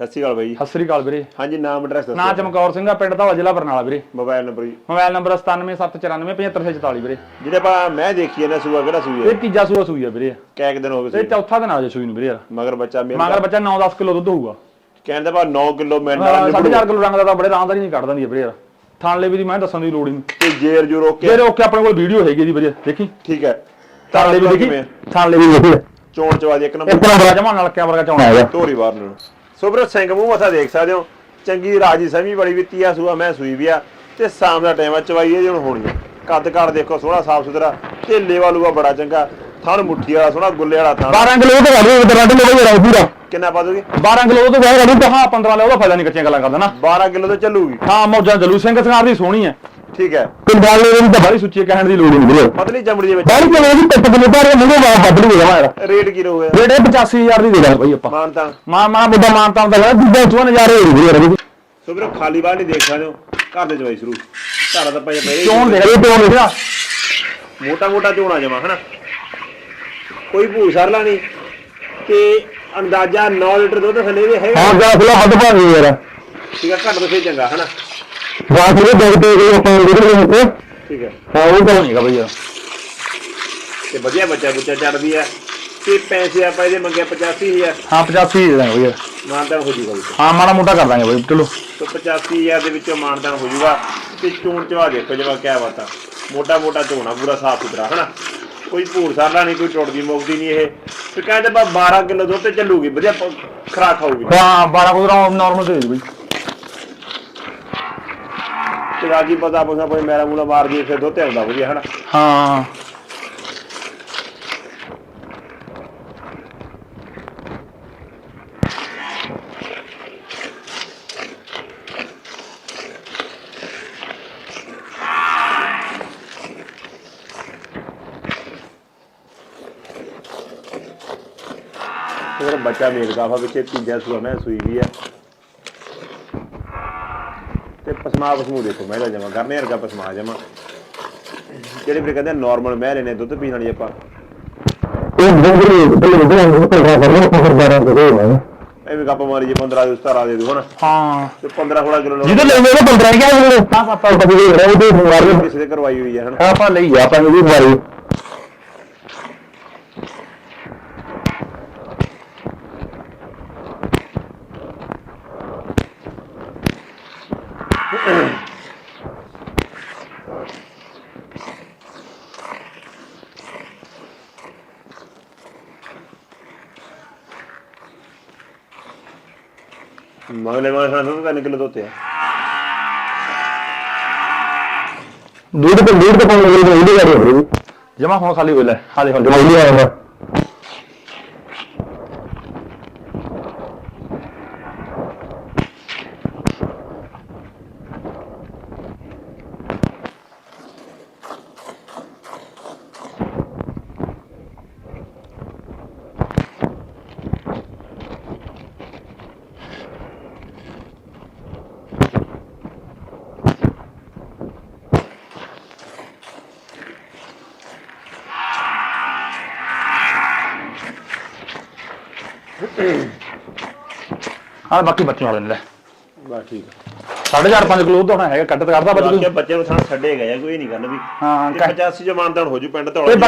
ਸਤਿ ਸ਼੍ਰੀ ਅਕਾਲ ਬਾਈ। ਜੀ। ਸਤਿ ਸ੍ਰੀ ਅਕਾਲ ਵੀਰੇ। ਹਾਂਜੀ ਨਾਮ ਐਡਰੈਸ ਨਾਂ ਦੱਸੋ ਚਮਕੌਰ ਸਿੰਘ ਆ ਪਿੰਡ ਦਾ ਜ਼ਿਲ੍ਹਾ ਬਰਨਾਲਾ ਵੀਰੇ। Mobile number ji. Mobile number 9779475644 ਵੀਰੇ। ਜਿਹੜੇ ਆਪਾਂ ਮੈਂ ਦੇਖੀ ਇਹਨਾਂ ਸੂਆ ਕਿਹੜਾ ਸੂਈ ਹੈ? ਇਹ ਤੀਜਾ ਸੂਆ ਸੂਈ ਆ ਵੀਰੇ। ਕੈ ਦਿਨ ਹੋ ਗਏ ਇਹ ਸੂਈ ਚੌਥਾ ਦਿਨ ਆ ਜੇ ਸੂਈ ਨੂੰ ਵੀਰੇ ਯਾਰ। ਮਗਰ ਬੱਚਾ ਮੇਰਾ ਮਗਰ ਬੱਚਾ 9-10 ਕਿਲੋ ਦੁੱਧ ਹੋਊਗਾ। ਕਹਿੰਦਾ ਬਾ 9 ਕਿਲੋ ਮਿੰਟ ਨਾਲ ਨਿਬੜੂ। 4.5 ਕਿਲੋ ਰੰਗ ਦਾ ਤਾਂ ਬੜੇ ਆਰਾਮਦਾਰੀ ਨਹੀਂ ਕੱਢ ਦਿੰਦੀ ਆ ਵੀਰੇ ਯਾਰ। ਥਾਣ ਲੈ ਵੀ ਦੀ ਮੈਂ ਦੱਸਣ ਦੀ ਲੋੜ ਹੀ ਨਹੀਂ। ਤੇ ਜੇਰ ਜੂ ਰੋਕ ਕੇ ਵੀਰੇ ਓਕੇ ਆਪਣੇ ਕੋਲ ਵੀਡੀਓ ਹੈਗੀ ਦੀ ਵੀਰੇ ਦੇਖੀ? ਠੀਕ ਹੈ। ਥਾਣ ਲੈ ਵੀ ਦੇਖੀ? ਕਿਵੇਂ? ਥਾਣ ਲੈ ਵੀ ਦੇਖੀ। ਚੋਣ ਚਵਾ ਦੀ ਇੱਕ ਇੱਕ ਨੰਬਰ। ਨੰਬਰ ਜਮਾ ਨਾਲ ਕਿਆ ਵਰਗਾ ਚਾਉਣਾ ਹੈਗਾ। ਧੋਰੀ ਬਾਹਰ ਨੂੰ। ਸੋ ਵੀਰੋ ਸਿੰਘ ਮੂੰਹ ਮੱਥਾ ਦੇਖ ਸਕਦੇ ਹੋ। ਚੰਗੀ ਰਾਜੀ ਸਮੀ ਬੜੀ ਵੀ ਤੀਆ ਸੂਆ ਮੈਂ ਸੂਈ ਵੀ ਆ। ਤੇ ਸ਼ਾਮ ਦਾ ਟਾਈਮ ਆ ਚਵਾਈ ਇਹ ਹੁਣ ਹੋਣੀ ਆ। ਕੱਦ ਕਾੜ ਦੇਖੋ ਸੋਹਣਾ ਸਾਫ਼ ਸੁਥਰਾ। ਤੇ ਲੇਵਾ ਲੂਆ ਬੜਾ ਚੰਗਾ। ਥਣ ਮੁੱਠੀ ਵਾਲਾ ਸੋਹਣਾ ਗੁੱਲੇ ਵਾਲਾ ਥਣ। 12 ਕਿਲੋ ਤੇ ਗਾੜੀ ਉਧਰ ਰੱਡ ਮੇਰੇ ਜਿਹੜਾ ਪੂਰਾ। ਕਿੰਨਾ ਪਾ ਦੋਗੇ 12 ਕਿਲੋ ਤੋਂ ਗਾੜੀ ਤਾਂ। ਹਾਂ 15 ਲੈ ਉਹਦਾ ਫਾਇਦਾ ਨਹੀਂ ਕੱਚੀਆਂ ਗੱਲਾਂ ਕਰਦਾ ਨਾ। 12 ਕਿਲੋ ਤੇ ਚੱਲੂਗੀ। ਹਾਂ ਮੌਜਾਂ ਜਲੂ ਸਿੰਘ ਸੰਗਾਰ ਦੀ ਸੋਹਣੀ ਹੈ ਠੀਕ ਹੈ। ਪਿੰਡਾਲ ਨੇ ਤਾਂ ਬੜੀ ਸੁੱਚੀ ਕਹਿਣ ਦੀ ਲੋੜ ਨਹੀਂ ਵੀਰੇ। ਪਤਲੀ ਚਮੜੀ ਦੇ ਵਿੱਚ। ਬਾਹਰ ਕਿਲੋ ਦੀ ਪਿੱਟ ਕਿਲੋ ਬਾਰੇ ਮੈਨੂੰ ਬਾਹਰ ਵੱਧ ਨਹੀਂ ਹੋਇਆ ਯਾਰ ਰੇਟ ਕੀ ਰਹੂਗਾ? ਰੇਟ ਇਹ 85000 ਦੀ ਦੇ ਦਾਂ ਭਾਈ ਆਪਾਂ। ਮਾਨ ਤਾਂ ਮਾਂ ਮਾਂ ਬੁੱਢਾ ਮਾਂ ਤਾਂ ਦਾ ਦੂਜਾ ਚੋਂ ਨਜ਼ਾਰੇ ਹੋ ਰਹੀ ਵੀਰੇ। ਸੋ ਵੀਰੋ ਖਾਲੀ ਬਾਹਰ ਨਹੀਂ ਦੇਖ ਸਕਦੇ ਹੋ। ਘਰ ਦੇ ਚਵਾਈ ਸ਼ੁਰੂ। ਘਰ ਦਾ ਪਏ ਪਏ ਚੋਣ ਦੇ ਰਹੇ ਚੋਣ ਦੇਖਿਆ ਮੋਟਾ ਮੋਟਾ ਝੋਣਾ ਜਮਾ ਹਨਾ? ਕੋਈ ਭੂਲ ਸਰਲਾ ਨਹੀਂ ਤੇ ਅੰਦਾਜ਼ਾ 9 ਲੀਟਰ ਦੁੱਧ ਥੱਲੇ ਦੇ ਹੈਗਾ। ਹਾਂ ਜਾ ਖੁਲਾ ਹੱਦ ਗਈ ਯਾਰ। ਠੀਕ ਹੈ ਘੱਟ ਤੋਂ ਫੇਰ ਚੰਗਾ ਹਨਾ? ਬਾਤ ਇਹ ਦੇਖ ਤੇ ਇਹ ਆਪਾਂ ਵੀਡੀਓ ਵਿੱਚ ਠੀਕ ਹੈ। ਹਾਂ ਉਹ ਤਾਂ ਨਹੀਂਗਾ ਭਈ ਯਾਰ ਤੇ ਵਧੀਆ ਬੱਚਾ ਬੁੱਚਾ ਚੜਦੀ ਆ। ਤੇ ਪੈਸੇ ਆਪਾਂ ਇਹਦੇ ਮੰਗੇ 85000 ਹਾਂ 85 ਦੇ ਦਾਂਗੇ ਭਈ ਯਾਰ ਮਾਨਦਾਨ ਹੋ ਜੂਗਾ ਵਿੱਚ ਹਾਂ ਮਾੜਾ ਮੋਟਾ ਕਰ ਦਾਂਗੇ ਭਈ ਚਲੋ। ਤੇ 85000 ਦੇ ਵਿੱਚੋਂ ਮਾਨਦਾਨ ਹੋ ਜੂਗਾ। ਤੇ ਚੂਣ ਚਵਾ ਦੇਖੋ ਜਵਾ ਕਿਆ ਬਾਤ ਆ। ਮੋਟਾ ਮੋਟਾ ਝੋਣਾ ਪੂਰਾ ਸਾਫ਼ ਸੁਥਰਾ ਹਨਾ? ਕੋਈ ਭੂਰ ਸਰਲਾ ਨਹੀਂ ਕੋਈ ਟੁੱਟਦੀ ਮੁੱਕਦੀ ਨਹੀਂ ਇਹ। ਤੇ ਕਹਿੰਦੇ ਬਾ 12 ਕਿਲੋ ਦੁੱਧ ਤੇ ਚੱਲੂਗੀ ਵਧੀਆ ਖੁਰਾਕ ਖਾਊਗੀ। ਹਾਂ 12 ਕੋ ਨਾਰਮਲ ਦੇ ਦੇ ਭਈ ਤੇ ਬਾਕੀ ਪਤਾ ਪੁੱਛਾ ਕੋਈ ਮੇਰਾ ਮੂਲਾ ਮਾਰ ਦੀ ਫਿਰ ਦੁੱਧ ਆਉਂਦਾ ਵਧੀਆ ਹਨਾ। ਹਾਂ। ਫਿਰ ਬੱਚਾ ਮੇਲ ਕਾਫਾ ਵਿੱਚ ਤੀਜਾ ਸੂਆ ਮੈਂ ਸੂਈ ਵੀ ਆ। ਤੇ ਪਸਮਾ ਪਸਮੂ ਦੇਖੋ ਮੈਂ ਜਮਾ ਕਰਨੇ ਵਰਗਾ ਪਸਮਾ ਜਮਾ। ਜਿਹੜੇ ਵੀ ਕਹਿੰਦੇ ਨਾਰਮਲ ਮਹਿਰੇ ਨੇ ਦੁੱਧ ਪੀਣ ਵਾਲੀ ਆਪਾਂ। ਇਹ ਬੰਦਰੀ ਬੱਲੇ ਬੱਲੇ ਕੋਲ ਕਰਨਾ ਫਿਰ 12 ਦੇ ਦੇ ਇਹ ਵੀ ਗੱਪ ਮਾਰੀ ਜੇ 15 ਦੇ 17 ਦੇ ਦੂ ਹਨਾ। ਹਾਂ। ਤੇ 15 16 ਕਿਲੋ ਜਿਹਦੇ ਲੈ ਮੇਰੇ 15 ਕਿਆ ਹੋਵੇ ਤਾਂ ਪਾਪਾ ਕਦੇ ਦੇ ਰਹੇ ਤੇ ਮਾਰ। ਕਿਸੇ ਦੇ ਕਰਵਾਈ ਹੋਈ ਹੈ ਹਨਾ। ਆਪਾਂ ਲਈ ਆਪਾਂ ਨੂੰ ਵੀ ਮਾਰੀ। ਮਗਲੇ ਮਾਸ ਨਾਲ ਦੁੱਧ 3 ਕਿਲੋ ਦੁੱਧ ਆ। ਦੂਰ ਤੋਂ ਦੂਰ ਤੋਂ ਪਾਉਣ ਲੱਗੇ ਉਹਦੀ ਗਾੜੀ ਹੋ ਰਹੀ ਜਮਾ ਹੁਣ ਖਾਲੀ ਹੋ ਲੈ ਹਾਲੇ ਹੁਣ। ਜਮਾ ਹੀ ਆਇਆ ਹਾਂ ਬਾਕੀ ਬੱਚੇ ਵਾਲੇ ਨੇ ਲੈ। ਬਸ ਠੀਕ ਆ। 4.5 5 ਕਿਲੋ ਤਾਂ ਹੋਣਾ ਹੈਗਾ ਕੱਟ ਤਾਂ ਕਰਦਾ ਬੱਚੇ ਬਾਕੀ ਨੂੰ ਥਾਂ ਛੱਡੇ ਗਏ ਆ ਕੋਈ ਨਹੀਂ ਗੱਲ ਵੀ। ਹਾਂ ਤੇ ਕਹਿ- 85 ਚ ਮਾਨਦਾਨ ਹੋ ਜੂ ਪਿੰਡ ਧੌਲਾ ਬਾਕੀ